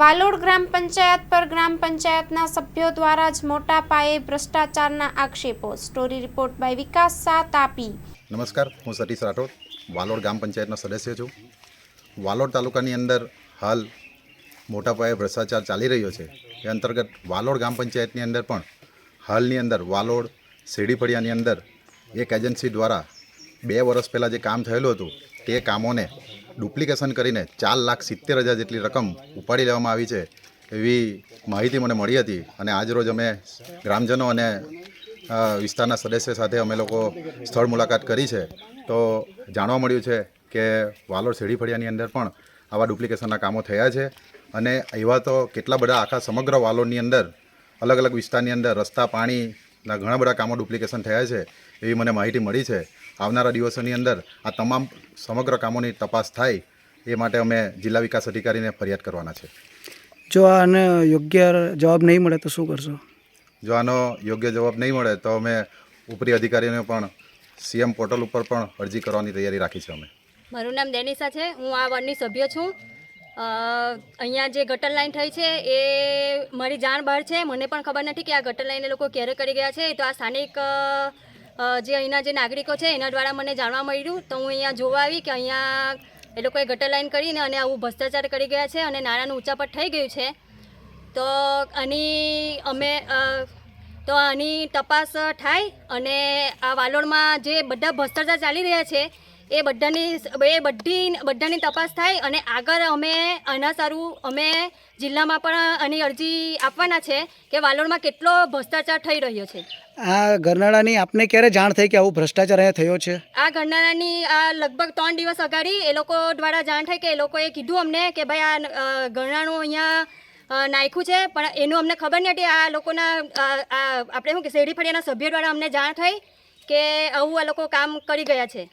વાલોડ ગ્રામ પંચાયત પર ગ્રામ પંચાયતના સભ્યો દ્વારા જ મોટા પાયે ભ્રષ્ટાચારના આક્ષેપો. Story report by Vikas Shah Tapi નમસ્કાર, હું સતીશ રાઠોડ, વાલોડ ગ્રામ પંચાયતનો સદસ્ય છું. વાલોડ તાલુકાની અંદર હાલ મોટા પાયે ભ્રષ્ટાચાર ચાલી રહ્યો છે. એ અંતર્ગત વાલોડ ગ્રામ પંચાયતની અંદર પણ હાલની અંદર વાલોડ શેરડીફળિયાની અંદર એક એજન્સી દ્વારા બે વર્ષ પહેલાં જે કામ થયેલું હતું, તે કામોને ડુપ્લિકેશન કરીને ચાર લાખ સિત્તેર હજાર જેટલી રકમ ઉપાડી લેવામાં આવી છે એવી માહિતી મને મળી હતી. અને આજરોજ અમે ગ્રામજનો અને વિસ્તારના સદસ્ય સાથે અમે લોકો સ્થળ મુલાકાત કરી છે. તો જાણવા મળ્યું છે કે વાલોર શેરડી ફળિયાની અંદર પણ આવા ડુપ્લિકેશનના કામો થયા છે. અને એવા તો કેટલા બધા આખા સમગ્ર વાલોરની અંદર અલગ અલગ વિસ્તારની અંદર રસ્તા પાણીના ઘણા બધા કામો ડુપ્લિકેશન થયા છે એવી મને માહિતી મળી છે. આવનારા દિવસોની અંદર આ તમામ સમગ્ર કામોની તપાસ થાય એ માટે અમે જિલ્લા વિકાસ અધિકારીને ફરિયાદ કરવાના છે. જો આને યોગ્ય જવાબ નહીં મળે તો શું કરશો? જો આનો યોગ્ય જવાબ નહીં મળે તો અમે ઉપરી અધિકારીઓને પણ સીએમ પોર્ટલ ઉપર પણ અરજી કરવાની તૈયારી રાખી છે અમે. મારું નામ ડેનિસા છે. હું આ વોર્ડની સભ્ય છું. અહીંયા જે ગટર લાઈન થઈ છે એ મારી જાણ બહાર છે. મને પણ ખબર નથી કે આ ગટર લાઈન એ લોકો ક્યારે કરી ગયા છે. તો આ સ્થાનિક જે અહીંના જે નાગરિકો છે એના દ્વારા મને જાણવા મળ્યું. તો હું અહીંયા જોવા આવી કે અહીંયા એ લોકોએ ગટર લાઈન કરીને અને આવું ભ્રષ્ટાચાર કરી ગયા છે અને નાણાંનું ઉચાપટ થઈ ગયું છે. તો આની અમે તો આની તપાસ થાય અને આ વાલોડમાં જે બધા ભ્રષ્ટાચાર ચાલી રહ્યા છે એ બધાની એ બધી બધાની તપાસ થાય અને આગળ અમે આના સારું અમે જિલ્લામાં પણ આની અરજી આપવાના છે કે વાલોડમાં કેટલો ભ્રષ્ટાચાર થઈ રહ્યો છે. આ ગરનાળાની આપને ક્યારે જાણ થઈ કે આવું ભ્રષ્ટાચાર અહીંયા થયો છે? આ ગરનાળાની આ લગભગ ત્રણ દિવસ અગાડી એ લોકો દ્વારા જાણ થઈ કે એ લોકોએ કીધું અમને કે ભાઈ આ ગરનાળું અહીંયા નાખ્યું છે પણ એનું અમને ખબર નથી આ લોકોના આપણે શું કે શેરી ફળિયાના સભ્ય દ્વારા અમને જાણ થઈ કે આવું આ લોકો કામ કરી ગયા છે.